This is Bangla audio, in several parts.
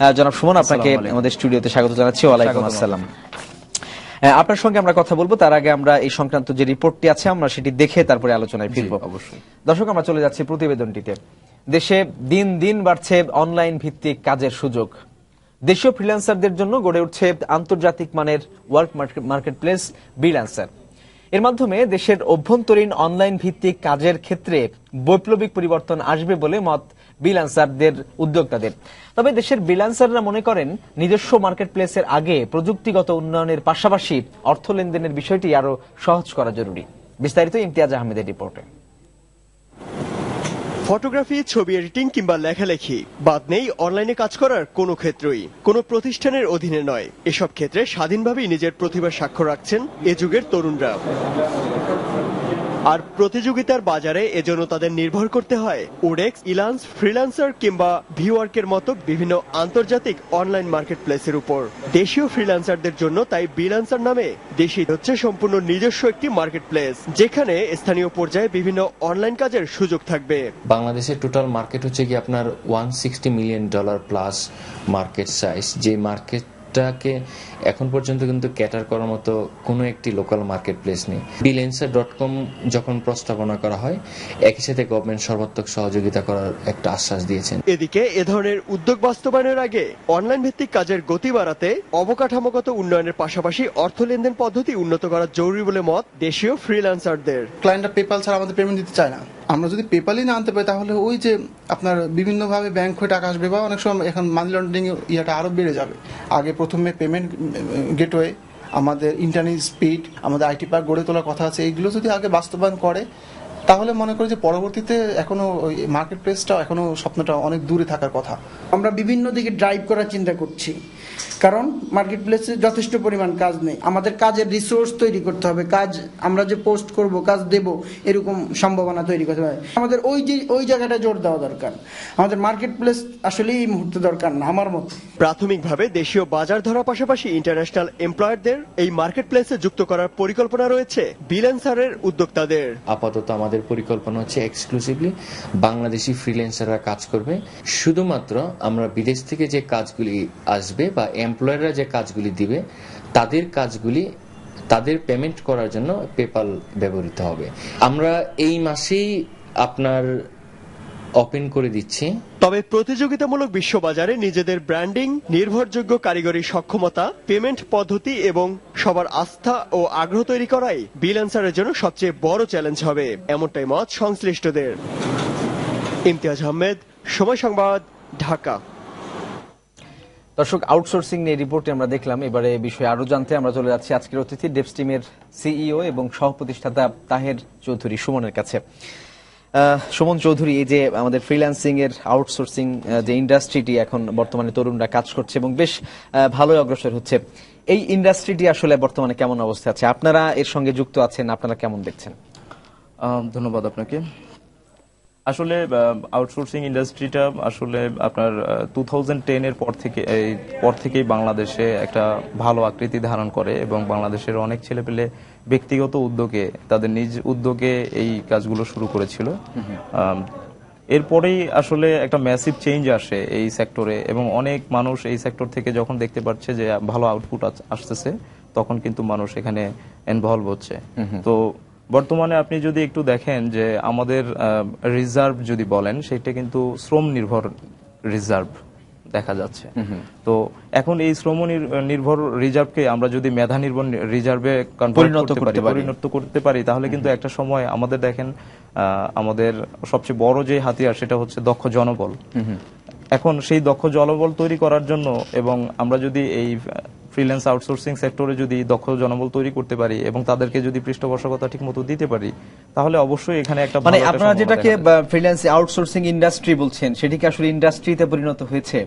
আহ, জনাব সুমন আপনাকে আমাদের স্টুডিওতে স্বাগত জানাচ্ছি। ওয়ালাইকুম আসসালাম। আপনার সঙ্গে আমরা কথা বলব তার আগে আমরা এই সংক্রান্ত যে রিপোর্টটি আছে আমরা সেটি দেখে তারপরে আলোচনায় ফিরবো। অবশ্যই। দর্শক আমরা চলে যাচ্ছি প্রতিবেদনটিতে। দেশে দিন দিন বাড়ছে অনলাইন ভিত্তিক কাজের সুযোগ। দেশীয় ফ্রিল্যান্সারদের জন্য গড়ে উঠছে আন্তর্জাতিক মানের ওয়ার্ক মার্কেট প্লেস বিল্যান্সার এর মাধ্যমে দেশের অভ্যন্তরীণ অনলাইন ভিত্তিক কাজের ক্ষেত্রে বৈপ্লবিক পরিবর্তন আসবে বলে মত বিলান্সারদের উদ্যোক্তাদের। তবে দেশের বিলান্সাররা মনে করেন, নিজস্ব মার্কেট প্লেসের আগে প্রযুক্তিগত উন্নয়নের পাশাপাশি অর্থ লেনদেনের বিষয়টি আরও সহজ করা জরুরি। বিস্তারিত ইমতিয়াজ আহমেদের রিপোর্টে। ফটোগ্রাফি, ছবি এডিটিং কিংবা লেখালেখি বাদ নেই অনলাইনে কাজ করার কোনো ক্ষেত্রই। কোনো প্রতিষ্ঠানের অধীনে নয়। এসব ক্ষেত্রে স্বাধীনভাবেই নিজের প্রতিভা স্বাক্ষর রাখছেন এ যুগের তরুণরা। আর প্রতিযোগিতার বাজারে এজন্য তাদের নির্ভর করতে হয়। ওডেক্স ইলান্স, ফ্রিল্যান্সার কিংবা ভিওয়ার্কের মতো বিভিন্ন আন্তর্জাতিক অনলাইন মার্কেট প্লেসের উপর। দেশীয় ফ্রিল্যান্সারদের জন্য তাই বিল্যান্সার নামে দেশি হচ্ছে সম্পূর্ণ নিজস্ব একটি মার্কেট প্লেস যেখানে স্থানীয় পর্যায়ে বিভিন্ন অনলাইন কাজের সুযোগ থাকবে। বাংলাদেশের টোটাল মার্কেট হচ্ছে কি আপনার one million dollar plus market size যে মার্কেটটাকে এখন পর্যন্ত কিন্তু ক্যাটার করার মতো কোনো একটি লোকাল মার্কেট প্লেস নেই। বিলেন্সার ডট কম যখন প্রস্তাবনা করা হয় একই সাথে গভর্নমেন্ট সর্বাত্মক সহযোগিতা করার একটা আশ্বাস দিয়েছেন। এদিকে এ ধরনের উদ্যোগ বাস্তবায়নের আগে অনলাইন ভিত্তিক কাজের গতি বাড়াতে অবকাঠামোগত উন্নয়নের পাশাপাশি অর্থ লেনদেন পদ্ধতি উন্নত করা জরুরি বলে মত দেশীয় ফ্রিল্যান্সারদের ক্লায়েন্টরা পেপাল ছাড়া আমাদের পেমেন্ট দিতে চায় না। আমরা যদি পেপালই না আনতে পারি তাহলে ওই যে আপনার বিভিন্নভাবে ব্যাংক হয়ে টাকা আসবে বা অনেক সময় এখন মানি লন্ডারিং ইয়াটা আরও বেড়ে যাবে। আগে প্রথমে পেমেন্ট গেটওয়ে আমাদের ইন্টারনেট স্পিড আমাদের আইটি পার্ক গড়ে তোলার কথা আছে, এইগুলো যদি আগে বাস্তবায়ন করে, তাহলে মনে করি যে পরবর্তীতে এখনও মার্কেট প্লেসটা এখনও স্বপ্নটা অনেক দূরে থাকার কথা। আমরা বিভিন্ন দিকে ড্রাইভ করার চিন্তা করছি। কারণ মার্কেট প্লেসে যথেষ্ট পরিমাণ কাজ নেই। আমাদের কাজের রিসোর্স তৈরি করতে হবে। কাজ আমরা যে পোস্ট করব কাজ দেব এরকম সম্ভাবনা তৈরি করতে হবে। আমাদের ওই যে ওই জায়গাটা জোর দেওয়া দরকার। আমাদের মার্কেট প্লেস আসলে এই মুহূর্তে দরকার না আমার মতে। প্রাথমিকভাবে দেশীয় বাজার ধরার পাশাপাশি ইন্টারন্যাশনাল এমপ্লয়ারদের এই মার্কেট প্লেসে যুক্ত করার পরিকল্পনা রয়েছে বিল্যান্সারের উদ্যোক্তাদের। আপাতত আমাদের পরিকল্পনা হচ্ছে এক্সক্লুসিভলি বাংলাদেশি ফ্রিল্যান্সাররা কাজ করবে। শুধুমাত্র আমরা বিদেশ থেকে যে কাজগুলি আসবে বা এমপ্লয়াররা যে কাজগুলি দিবে, তাদের কাজগুলি, তাদের পেমেন্ট করার জন্য পেপাল ব্যবহৃত হবে। আমরা এই মাসেই আপনার ওপেন করে দিচ্ছি। তবে প্রতিযোগিতামূলক বিশ্ববাজারে নিজেদের ব্র্যান্ডিং নির্ভরযোগ্য কারিগরি সক্ষমতা পেমেন্ট পদ্ধতি এবং সবার আস্থা ও আগ্রহ তৈরি করাই বিল্যান্সারের জন্য সবচেয়ে বড় চ্যালেঞ্জ হবে। এমনটাই মত সংশ্লিষ্টদের। ইমতিয়াজ আহমেদ, সময় সংবাদ, ঢাকা। দর্শক আউটসোর্সিং নিয়ে রিপোর্টে আমরা দেখলাম। এবারে বিষয়ে আরও জানতে আমরা চলে যাচ্ছি আজকের অতিথি ডেপস্টিমের সিইও এবং সহ প্রতিষ্ঠাতা তাহের চৌধুরী সুমনের কাছে। সুমন চৌধুরী, এই যে আমাদের ফ্রিল্যান্সিং এর আউটসোর্সিং যে ইন্ডাস্ট্রিটি এখন বর্তমানে তরুণরা কাজ করছে এবং বেশ ভালোই অগ্রসর হচ্ছে। এই ইন্ডাস্ট্রিটি আসলে বর্তমানে কেমন অবস্থা আছে? আপনারা এর সঙ্গে যুক্ত আছেন, আপনারা কেমন দেখছেন? ধন্যবাদ আপনাকে। আসলে আউটসোর্সিং ইন্ডাস্ট্রিটা আসলে আপনার টু থাউজেন্ড এর পর থেকে এই পর থেকেই বাংলাদেশে একটা ভালো আকৃতি ধারণ করে এবং বাংলাদেশের অনেক ছেলেপেলে ব্যক্তিগত উদ্যোগে তাদের নিজ উদ্যোগে এই কাজগুলো শুরু করেছিল। এরপরেই আসলে একটা ম্যাসিভ চেঞ্জ আসে এই সেক্টরে এবং অনেক মানুষ এই সেক্টর থেকে যখন দেখতে পাচ্ছে যে ভালো আউটপুট আসতেছে তখন কিন্তু মানুষ এখানে ইনভলভ হচ্ছে। তো বর্তমানে আপনি যদি একটু দেখেন যে আমাদের রিজার্ভ যদি বলেন সেটা কিন্তু শ্রম নির্ভর রিজার্ভ দেখা যাচ্ছে। তো এখন এই শ্রম নির্ভর রিজার্ভকে আমরা যদি মেধা নির্ভর রিজার্ভে পরিণত করতে পারি। পরিণত করতে পারি তাহলে কিন্তু একটা সময় আমাদের দেখেন আহ, আমাদের সবচেয়ে বড় যে হাতিয়ার সেটা হচ্ছে দক্ষ জনবল। এখন সেই দক্ষ জনবল তৈরি করার জন্য এবং আমরা যদি এই ফ্রিল্যান্স আউটসোর্সিং সেক্টরে যদি দক্ষ জনবল তৈরি করতে পারি এবং তাদেরকে যদি পৃষ্ঠপোষকতা ঠিক মতো দিতে পারি তাহলে অবশ্যই এখানে একটা মানে আপনারা যেটাকে ফ্রিল্যান্স আউটসোর্সিং ইন্ডাস্ট্রি বলছেন সেটি কি আসলে ইন্ডাস্ট্রিতে পরিণত হয়েছে?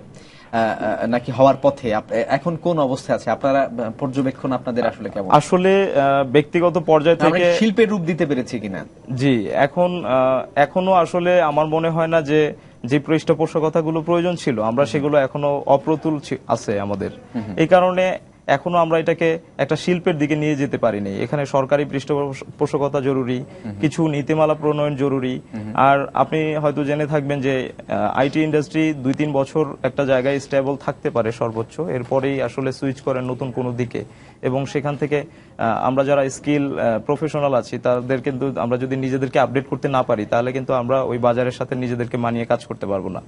নাকি হওয়ার পথে? এখন কোন অবস্থায় আছে? আপনারা পর্যবেক্ষণ আপনাদের আসলে কেমন? আসলে ব্যক্তিগত পর্যায় থেকে শিল্পের রূপ দিতে পেরেছি কিনা? জি এখন এখনও আসলে আমার মনে হয় না যে যে পৃষ্ঠপোষকতাগুলো প্রয়োজন ছিল আমরা সেগুলো এখনও অপ্রতুল আছে আমাদের। এই কারণে এখনও আমরা এটাকে একটা শিল্পের দিকে নিয়ে যেতে পারিনি। এখানে সরকারি পৃষ্ঠপোষকতা জরুরি কিছু নীতিমালা প্রণয়ন জরুরি। আর আপনি হয়তো জেনে থাকবেন যে আইটি ইন্ডাস্ট্রি দুই তিন বছর একটা জায়গায় স্টেবল থাকতে পারে সর্বোচ্চ। এরপরেই আসলে সুইচ করেন নতুন কোনো দিকে। এবং সেখান থেকে আমরা যারা স্কিল প্রফেশনাল আছি তাদের কিন্তু আমরা যদি নিজেদেরকে আপডেট করতে না পারি তাহলে কিন্তু আমরা ওই বাজারের সাথে নিজেদেরকে মানিয়ে কাজ করতে পারব না।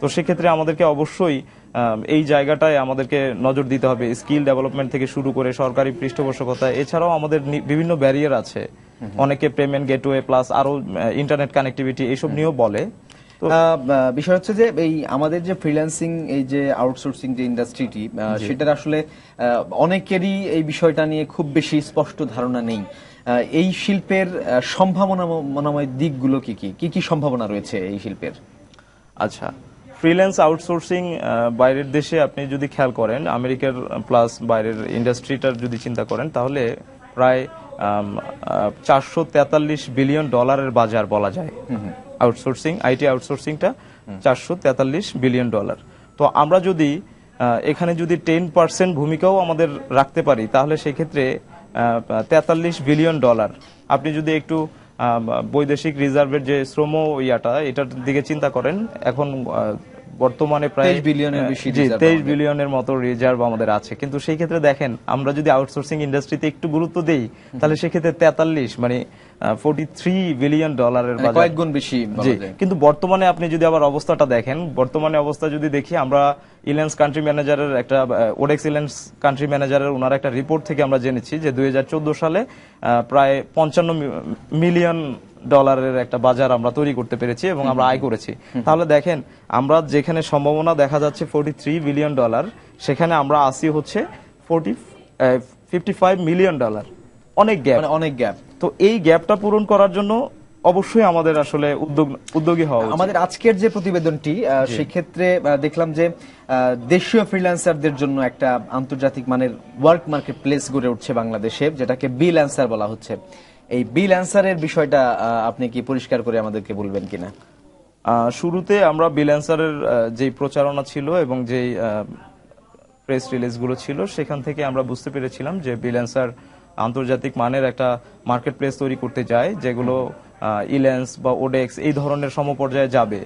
তো সেক্ষেত্রে আমাদেরকে অবশ্যই এই জায়গাটায় আমাদেরকে নজর দিতে হবে স্কিল ডেভেলপমেন্ট থেকে শুরু করে সরকারি পৃষ্ঠপোষকতা। এছাড়াও আমাদের বিভিন্ন ব্যারিয়ার আছে। অনেকে পেমেন্ট গেটওয়ে প্লাস আরও ইন্টারনেট কানেক্টিভিটি এইসব নিয়েও বলে। বিষয় হচ্ছে যে এই আমাদের যে ফ্রিল্যান্সিং এই যে আউটসোর্সিং যে ইন্ডাস্ট্রিটি সেটার আসলে অনেকেরই এই বিষয়টা নিয়ে খুব বেশি স্পষ্ট ধারণা নেই। এই শিল্পের আহ, সম্ভাবনাময় দিকগুলো কি কি কি কি সম্ভাবনা রয়েছে এই শিল্পের? আচ্ছা ফ্রিল্যান্স আউটসোর্সিং বাইরের দেশে আপনি যদি খেয়াল করেন আমেরিকার প্লাস বাইরের ইন্ডাস্ট্রিটার যদি চিন্তা করেন তাহলে প্রায় চারশো তেতাল্লিশ বিলিয়ন ডলারের বাজার বলা যায়। আউটসোর্সিং, আইটি আউটসোর্সিংটা চারশো তেতাল্লিশ বিলিয়ন ডলার। তো আমরা যদি এখানে যদি টেন পার্সেন্ট ভূমিকাও আমাদের রাখতে পারি, তাহলে সেক্ষেত্রে তেতাল্লিশ বিলিয়ন ডলার। আপনি যদি একটু বৈদেশিক রিজার্ভের যে শ্রম ইয়াটা, এটার দিকে চিন্তা করেন, এখন বর্তমানে প্রায় বিলিয়নের বেশি তেইশ। বিলিয়নের মতো রিজার্ভ আমাদের আছে। কিন্তু সেই ক্ষেত্রে দেখেন আমরা যদি আউটসোর্সিং ইন্ডাস্ট্রিতে একটু গুরুত্ব দেই তাহলে সেক্ষেত্রে তেতাল্লিশ মানে ফোর্টি থ্রি বিলিয়ন ডলারের কয়েক গুণ বেশি কিন্তু বর্তমানে আপনি যদি আবার অবস্থাটা দেখেন বর্তমানে অবস্থা যদি দেখি আমরা ইলেন্স কান্ট্রি ম্যানেজারের একটা ওডেক্স ইলেন্স কান্ট্রি ম্যানেজারের ওনার একটা রিপোর্ট থেকে আমরা জেনেছি যে দুই হাজার চোদ্দ সালে প্রায় পঞ্চান্ন মিলিয়ন ডলারের একটা বাজার আমরা তৈরি করতে পেরেছি এবং আমরা আয় করেছি। তাহলে দেখেন আমরা যেখানে সম্ভাবনা দেখা যাচ্ছে ফোর্টি থ্রি বিলিয়ন ডলার সেখানে আমরা আসি হচ্ছে forty fifty five million dollar অনেক গ্যাপ মানে অনেক গ্যাপ তো এই গ্যাপটা পূরণ করার জন্য অবশ্যই আমাদের আসলে উদ্যোগ উদ্যোগী হওয়া আমাদের আজকের যে প্রতিবেদনটি সেক্ষেত্রে দেখলাম যে দেশীয় ফ্রিল্যান্সারদের জন্য একটা আন্তর্জাতিক মানের ওয়ার্ক মার্কেট প্লেস গড়ে উঠছে বাংলাদেশে যেটাকে বিল অ্যান্সার বলা হচ্ছে। এই বিল অ্যান্সারের বিষয়টা আপনি কি পরিষ্কার করে আমাদেরকে বলবেন কিনা? শুরুতে আমরা বিল্যান্সারের যে প্রচারণা ছিল এবং যেই প্রেস রিলিজগুলো ছিল সেখান থেকে আমরা বুঝতে পেরেছিলাম যে বিল্যান্সার আন্তর্জাতিক মানের একটা মার্কেট প্লেস তৈরি করতে যায় যেগুলো ইলেন্স বা ওডেক্স এই ধরনের সমপর্যায়ে যাবে।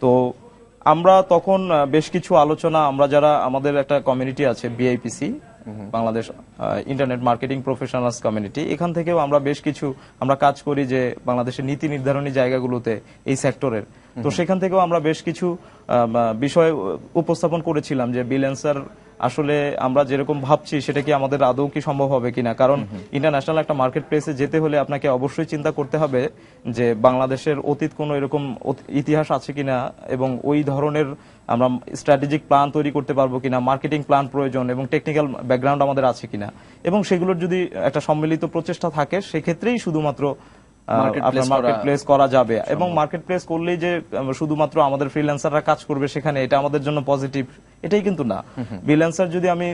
তো আমরা তখন বেশ কিছু আলোচনা আমরা যারা আমাদের একটা কমিউনিটি আছে BIPC Bangladesh internet marketing professionals community এখান থেকেও আমরা বেশ কিছু আমরা কাজ করি যে বাংলাদেশের নীতি নির্ধারণী জায়গাগুলোতে এই সেক্টরের তো সেখান থেকেও আমরা বেশ কিছু আহ, বিষয় উপস্থাপন করেছিলাম যে বিলেন্সার আসলে আমরা যেরকম ভাবছি সেটা কি আমাদের আদৌ কি সম্ভব হবে কিনা? কারণ ইন্টারন্যাশনাল একটা মার্কেট প্লেসে যেতে হলে আপনাকে অবশ্যই চিন্তা করতে হবে যে বাংলাদেশের অতীত কোনো এরকম ইতিহাস আছে কিনা এবং ওই ধরনের আমরা স্ট্র্যাটেজিক প্ল্যান তৈরি করতে পারব কিনা মার্কেটিং প্ল্যান প্রয়োজন এবং টেকনিক্যাল ব্যাকগ্রাউন্ড আমাদের আছে কিনা। এবং সেগুলোর যদি একটা সম্মিলিত প্রচেষ্টা থাকে সেক্ষেত্রেই শুধুমাত্র আপনার মার্কেট করা প্লেস করা যাবে। এবং মার্কেট প্লেস করলেই যে শুধুমাত্র আমাদের ফ্রিল্যান্সাররা কাজ করবে সেখানে এটা আমাদের জন্য পজিটিভ এটাই কিন্তু না। ফ্রিল্যান্সার যদি আমি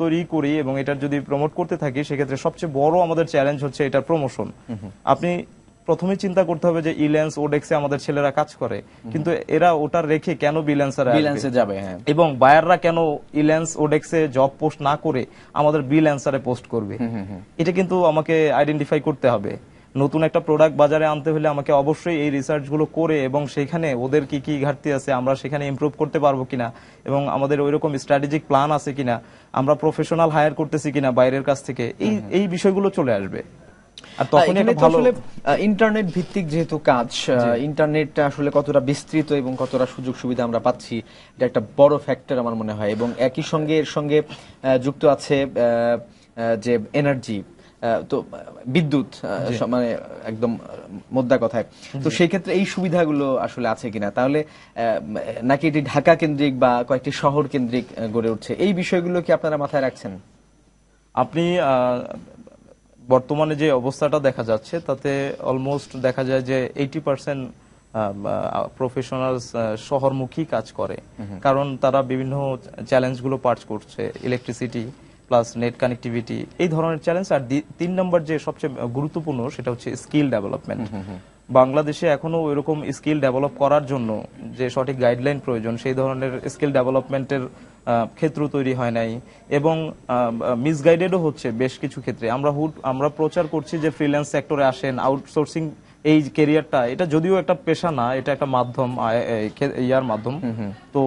তৈরি করি এবং এটার যদি প্রমোট করতে থাকি সেক্ষেত্রে সবচেয়ে বড় আমাদের চ্যালেঞ্জ হচ্ছে এটার প্রমোশন আপনি প্রথমে চিন্তা করতে হবে যে ইলেন্স ওডেক্সে আমাদের ছেলেরা কাজ করে। কিন্তু এরা ওটা রেখে কেন বিল্যান্সার বিল অ্যান্সার যাবে হ্যাঁ। এবং বায়াররা কেন ইলেন্স ওডেক্সে জব পোস্ট না করে আমাদের বিল অ্যান্সারে পোস্ট করবে এটা কিন্তু আমাকে আইডেন্টিফাই করতে হবে। নতুন একটা প্রোডাক্ট বাজারে আনতে হলে আমাকে অবশ্যই এই রিসার্চগুলো করে এবং সেখানে ওদের কি কি ঘাটতি আছে আমরা সেখানে ইমপ্রুভ করতে পারব কিনা এবং আমাদের ওইরকম স্ট্র্যাটেজিক প্ল্যান আছে কিনা আমরা প্রফেশনাল হায়ার করতেছি কিনা বাইরের কাছ থেকে এই এই বিষয়গুলো চলে আসবে। আর তখনই এখানে একটা তো ভালো আসলে ইন্টারনেট ভিত্তিক যেহেতু কাজ ইন্টারনেট আসলে কতটা বিস্তৃত এবং কতটা সুযোগ সুবিধা আমরা পাচ্ছি এটা একটা বড় ফ্যাক্টর আমার মনে হয় এবং একই সঙ্গে এর সঙ্গে যুক্ত আছে যে এনার্জি তো বিদ্যুৎ মানে একদম মোদ্দা কথায়। তো সেই ক্ষেত্রে এই সুবিধাগুলো আসলে আছে কিনা? তাহলে নাকি এটি ঢাকা কেন্দ্রিক বা কয়েকটি শহর কেন্দ্রিক গড়ে উঠছে? এই বিষয়গুলো কি আপনারা মাথায় রাখছেন? আপনি আহ, বর্তমানে যে অবস্থাটা দেখা যাচ্ছে তাতে অলমোস্ট দেখা যায় যে এইটি পার্সেন্ট প্রফেশনাল শহরমুখী কাজ করে। কারণ তারা বিভিন্ন চ্যালেঞ্জগুলো পার্চ করছে ইলেকট্রিসিটি প্লাস নেট কানেক্টিভিটি এই ধরনের চ্যালেঞ্জ আর তিন নম্বর যে সবচেয়ে গুরুত্বপূর্ণ সেটা হচ্ছে স্কিল ডেভেলপমেন্ট বাংলাদেশে এখনও এরকম স্কিল ডেভেলপ করার জন্য যে সঠিক গাইডলাইন প্রয়োজন সেই ধরনের স্কিল ডেভেলপমেন্টের ক্ষেত্র তৈরি হয় নাই। এবং মিসগাইডেডও হচ্ছে বেশ কিছু ক্ষেত্রে। আমরা হুট আমরা প্রচার করছি যে ফ্রিল্যান্স সেক্টরে আসেন আউটসোর্সিং এই কেরিয়ারটা এটা যদিও একটা পেশা না এটা একটা মাধ্যম ইয়ার মাধ্যম। তো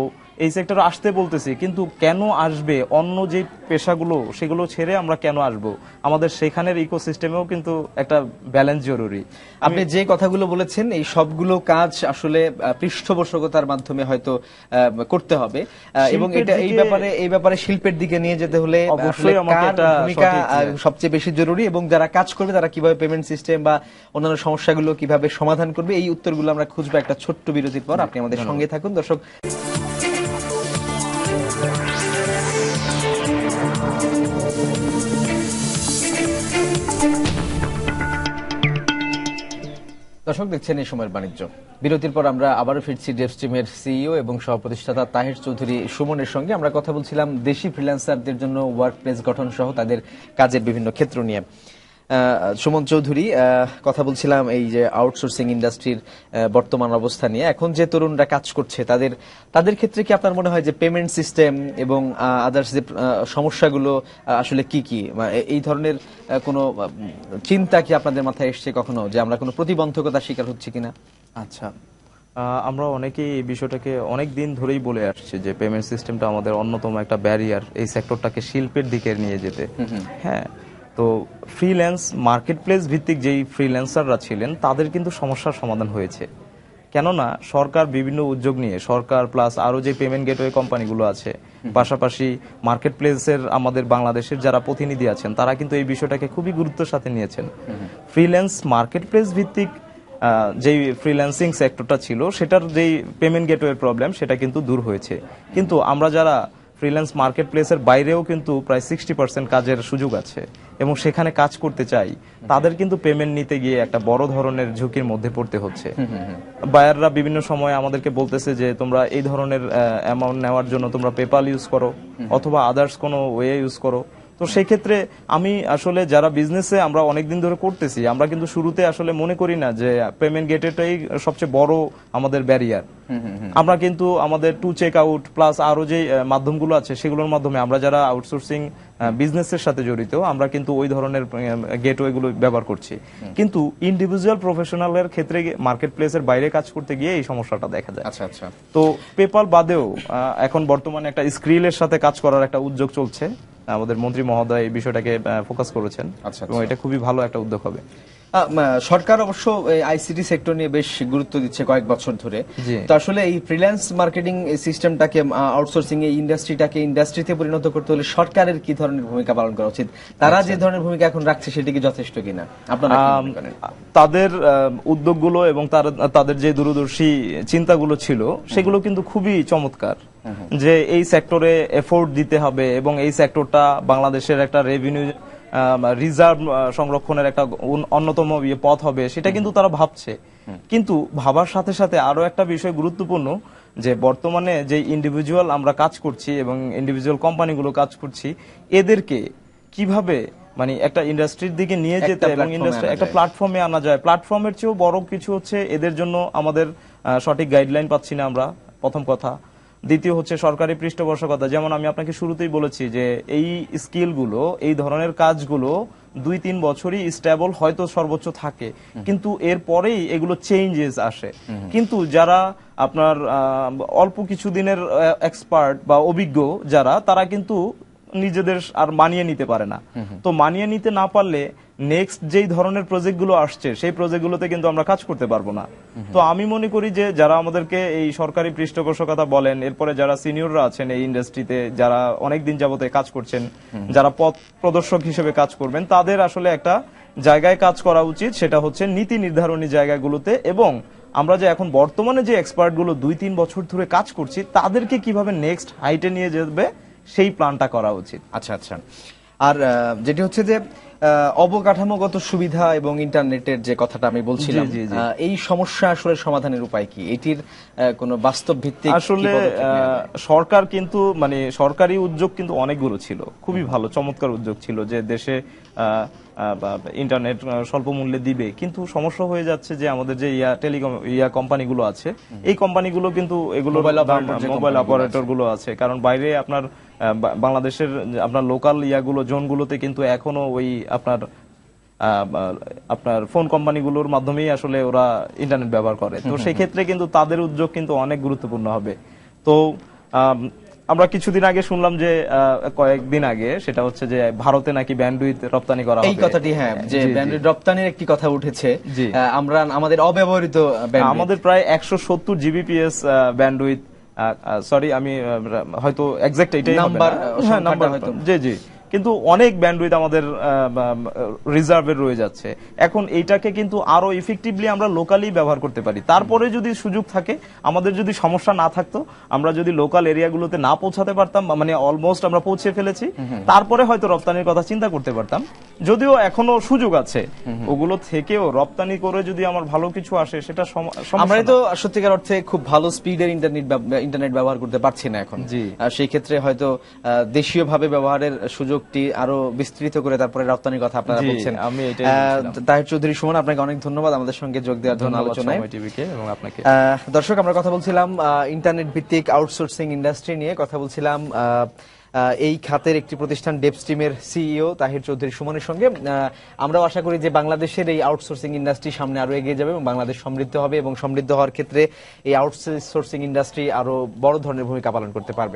এই সেক্টরে আসতে বলতেছি কিন্তু কেন আসবে? অন্য যে পেশাগুলো সেগুলো ছেড়ে আমরা কেন আসব? আমাদের সেখানের ইকোসিস্টেমেও কিন্তু একটা ব্যালেন্স জরুরি। আপনি যে কথাগুলো বলেছেন এই সবগুলো কাজ আসলে পৃষ্ঠপোষকতার মাধ্যমে হয়তো করতে হবে। এবং এটা এই ব্যাপারে এই ব্যাপারে শিল্পের দিকে নিয়ে যেতে হলে অবশ্যই ভূমিকা সবচেয়ে বেশি জরুরি এবং যারা কাজ করবে তারা কীভাবে পেমেন্ট সিস্টেম বা অন্যান্য সমস্যাগুলো কীভাবে সমাধান করবে এই উত্তরগুলো আমরা খুঁজবো একটা ছোট্ট বিরতির পর। আপনি আমাদের সঙ্গে থাকুন দর্শক। দর্শক, দেখছেন এই সময়ের বাণিজ্য। বিরতির পর আমরা আবারও ফিরছি ডেভস্ট্রিমের সিইও এবং সহপ্রতিষ্ঠাতা তাহের চৌধুরী সুমনের সঙ্গে। আমরা কথা বলছিলাম দেশি ফ্রিল্যান্সারদের জন্য ওয়ার্ক প্লেস গঠন সহ তাদের কাজের বিভিন্ন ক্ষেত্র নিয়ে। সুমন চৌধুরী কথা বলছিলাম এই যে আউটসোর্সিং ইন্ডাস্ট্রির বর্তমান অবস্থা নিয়ে। এখন যে তরুণরা কাজ করছে তাদের তাদের ক্ষেত্রে কি আপনার মনে হয় যে পেমেন্ট সিস্টেম এবং আদার্স যে সমস্যাগুলো আসলে কি কি? এই ধরনের কোনো চিন্তা কি আপনাদের মাথায় এসছে কখনো যে আমরা কোনো প্রতিবন্ধকতার শিকার হচ্ছি কিনা? আচ্ছা আমরা অনেকেই এই বিষয়টাকে অনেক দিন ধরেই বলে আসছে যে পেমেন্ট সিস্টেমটা আমাদের অন্যতম একটা ব্যারিয়ার এই সেক্টরটাকে শিল্পের দিকে নিয়ে যেতে। হ্যাঁ তো ফ্রিল্যান্স মার্কেট প্লেস ভিত্তিক যেই ফ্রিল্যান্সাররা ছিলেন তাদের কিন্তু সমস্যার সমাধান হয়েছে। কেননা সরকার বিভিন্ন উদ্যোগ নিয়ে সরকার প্লাস আরও যে পেমেন্ট গেটওয়ে কোম্পানিগুলো আছে পাশাপাশি মার্কেট প্লেসের আমাদের বাংলাদেশের যারা প্রতিনিধি আছেন তারা কিন্তু এই বিষয়টাকে খুবই গুরুত্বের সাথে নিয়েছেন। ফ্রিল্যান্স মার্কেট প্লেস ভিত্তিক যেই ফ্রিল্যান্সিং সেক্টরটা ছিল সেটার যেই পেমেন্ট গেটওয়ের প্রবলেম সেটা কিন্তু দূর হয়েছে। কিন্তু আমরা যারা ফ্রিল্যান্স মার্কেট প্লেসের বাইরেও কিন্তু প্রায় সিক্সটি পার্সেন্ট কাজের সুযোগ আছে। এবং সেখানে কাজ করতে চাই তাদের কিন্তু পেমেন্ট নিতে গিয়ে একটা বড় ধরনের ঝুঁকির মধ্যে পড়তে হচ্ছে। বায়াররা বিভিন্ন সময় আমাদেরকে বলতেছে যে তোমরা এই ধরনের অ্যামাউন্ট নেওয়ার জন্য তোমরা পেপাল ইউজ করো অথবা আদার্স কোনো ওয়ে ইউজ করো। তো সেই ক্ষেত্রে আমি আসলে যারা বিজনেসে আমরা অনেকদিন ধরে করতেছি আমরা কিন্তু শুরুতে আসলে মনে করি না যে পেমেন্ট গেটেটাই সবচেয়ে বড় আমাদের ব্যারিয়ার আমরা কিন্তু আমাদের টু চেক আউট প্লাস আরও যে মাধ্যমগুলো আছে সেগুলোর মাধ্যমে আমরা যারা আউটসোর্সিং বিজনেসের সাথে জড়িত আমরা কিন্তু ওই ধরনের গেটওয়ে গুলো ব্যবহার করছি। কিন্তু ইন্ডিভিজুয়াল প্রফেশনালের ক্ষেত্রে মার্কেট প্লেসের বাইরে কাজ করতে গিয়ে এই সমস্যাটা দেখা যায়। আচ্ছা আচ্ছা। তো পেপাল বাদেও এখন বর্তমানে একটা স্ক্রিলের সাথে কাজ করার একটা উদ্যোগ চলছে। আমাদের মন্ত্রী মহোদয় এই বিষয়টাকে ফোকাস করেছেন। আচ্ছা, এবং এটা খুবই ভালো একটা উদ্যোগ হবে। সরকার অবশ্য আইসিটি সেক্টর নিয়ে বেশ গুরুত্ব দিচ্ছে কয়েক বছর ধরে। তো আসলে এই ফ্রিল্যান্স মার্কেটিং সিস্টেমটাকে আউটসোর্সিং এই ইন্ডাস্ট্রিটাকে ইন্ডাস্ট্রিতে পরিণত করতে হলে সরকারের কি ধরনের ভূমিকা পালন করা উচিত? তারা যে ধরনের ভূমিকা এখন রাখছে সেটি কি যথেষ্ট কিনা? আপনারা তাদের উদ্যোগগুলো এবং তার তাদের যে দূরদর্শী চিন্তাগুলো ছিল সেগুলো কিন্তু খুবই চমৎকার। যে এই সেক্টরে এফোর্ট দিতে হবে এবং এই সেক্টরটা বাংলাদেশের একটা রেভিনিউ রিজার্ভ সংরক্ষণের একটা অন্যতম ইয়ে পথ হবে সেটা কিন্তু তারা ভাবছে। কিন্তু ভাবার সাথে সাথে আরও একটা বিষয় গুরুত্বপূর্ণ যে বর্তমানে যে ইন্ডিভিজুয়াল আমরা কাজ করছি এবং ইন্ডিভিজুয়াল কোম্পানিগুলো কাজ করছি এদেরকে কীভাবে মানে একটা ইন্ডাস্ট্রির দিকে নিয়ে যেতে এবং ইন্ডাস্ট্রি একটা। প্ল্যাটফর্মে আনা যায়। প্ল্যাটফর্মের চেয়েও বড় কিছু হচ্ছে এদের জন্য আমাদের সঠিক গাইডলাইন পাচ্ছি না আমরা প্রথম কথা। দ্বিতীয় হচ্ছে সরকারি পৃষ্ঠপোষকতা। যেমন আমি আপনাকে শুরুতেই বলেছি যে এই স্কিলগুলো এই ধরনের কাজগুলো দুই তিন বছরই স্টেবল হয়তো সর্বোচ্চ থাকে। কিন্তু এর পরেই এগুলো চেঞ্জেস আসে। কিন্তু যারা আপনার অল্প কিছু দিনের এক্সপার্ট বা অভিজ্ঞ যারা তারা কিন্তু নিজেদের আর মানিয়ে নিতে পারে না। তো মানিয়ে নিতে না পারলে নেক্সট যেই ধরনের প্রজেক্টগুলো আসছে সেই প্রজেক্ট গুলোতে কিন্তু আমরা কাজ করতে পারব না। তো আমি মনে করি যে যারা আমাদেরকে এই সরকারি পৃষ্ঠপোষকতা বলেন এরপরে যারা সিনিয়ররা আছেন এই ইন্ডাস্ট্রিতে যারা অনেক দিন যাবতে কাজ করছেন যারা পথ প্রদর্শক হিসেবে কাজ করবেন তাদের আসলে একটা জায়গায় কাজ করা উচিত সেটা হচ্ছে নীতি নির্ধারণী জায়গাগুলোতে এবং আমরা যে এখন বর্তমানে যে এক্সপার্টগুলো দুই তিন বছর ধরে কাজ করছি তাদেরকে কীভাবে নেক্সট হাইটে নিয়ে যাবে সেই প্ল্যানটা করা উচিত। আচ্ছা আচ্ছা। আর যেটি হচ্ছে যে অবকাঠামোগত সুবিধা এবং ইন্টারনেটের যে কথাটা আমি বলছিলাম এই সমস্যা আসলে সমাধানের উপায় কি? এটির কোনো বাস্তব ভিত্তি আসলে আহ, সরকার কিন্তু মানে সরকারি উদ্যোগ কিন্তু অনেকগুলো ছিল। খুবই ভালো চমৎকার উদ্যোগ ছিল যে দেশে ইন্টারনেট স্বল্প মূল্যে দিবে। কিন্তু সমস্যা হয়ে যাচ্ছে যে আমাদের যে ইয়া টেলিকম ইয়া কোম্পানিগুলো আছে এই কোম্পানিগুলো কিন্তু এগুলো মোবাইল কোম্পানিগুলো অপারেটরগুলো আছে। কারণ বাইরে আপনার বাংলাদেশের আপনার লোকাল ইয়াগুলো জোনগুলোতে কিন্তু এখনও ওই আপনার আহ, আপনার ফোন কোম্পানিগুলোর মাধ্যমেই আসলে ওরা ইন্টারনেট ব্যবহার করে। তো সেই ক্ষেত্রে কিন্তু তাদের উদ্যোগ কিন্তু অনেক গুরুত্বপূর্ণ হবে। তো আমরা কিছুদিন আগে শুনলাম যে কয়েকদিন আগে সেটা হচ্ছে যে ভারতে নাকি ব্যান্ডউইথ রপ্তানি করা হবে। এই কথাটি হ্যাঁ যে জি, জি। রপ্তানির একটি কথা উঠেছে। আমরা আমাদের অব্যবহৃত আমাদের প্রায় একশো সত্তর জিবিপিএস ব্যান্ডউইথ সরি আমি হয়তো এক্সাক্ট এটাই নাম্বার, হ্যাঁ নাম্বার হয়তো। জি জি। কিন্তু অনেক ব্যান্ডউইথ আমাদের রিজার্ভে রয়ে যাচ্ছে। এখন এইটাকে কিন্তু আরও ইফেক্টিভলি আমরা লোকালি ব্যবহার করতে পারি। তারপরে যদি সুযোগ থাকে আমাদের যদি সমস্যা না থাকতো আমরা যদি লোকাল এরিয়াগুলোতে না পৌঁছাতে পারতাম মানে অলমোস্ট আমরা পৌঁছে ফেলেছি তারপরে হয়তো রপ্তানির কথা চিন্তা করতে পারতাম। যদিও এখনও সুযোগ আছে ওগুলো থেকেও রপ্তানি করে যদি আমার ভালো কিছু আসে সেটা না। তো সত্যিকার অর্থে খুব ভালো স্পিডের ইন্টারনেট ইন্টারনেট ব্যবহার করতে পারছি না এখন। সেই ক্ষেত্রে হয়তো দেশীয় ভাবে ব্যবহারের সুযোগটি আরও বিস্তৃত করে তারপরে রপ্তানির কথা আপনারা বলছেন। আমি তাহির চৌধুরী সুমন আপনাকে অনেক ধন্যবাদ আমাদের সঙ্গে যোগ দেওয়ার জন্য আলোচনায়। এবং আপনাকে। দর্শক আমরা কথা বলছিলাম ইন্টারনেট ভিত্তিক আউটসোর্সিং ইন্ডাস্ট্রি নিয়ে কথা বলছিলাম এই খাতের একটি প্রতিষ্ঠান ডেপস্টিমের সিইও তাহির চৌধুরী সুমনের সঙ্গে। আহ, আমরাও আশা করি যে বাংলাদেশের এই আউটসোর্সিং ইন্ডাস্ট্রি সামনে আরও এগিয়ে যাবে এবং বাংলাদেশ সমৃদ্ধ হবে এবং সমৃদ্ধ হওয়ার ক্ষেত্রে এই আউটসোর্সিং ইন্ডাস্ট্রি আরও বড় ধরনের ভূমিকা পালন করতে পারবে।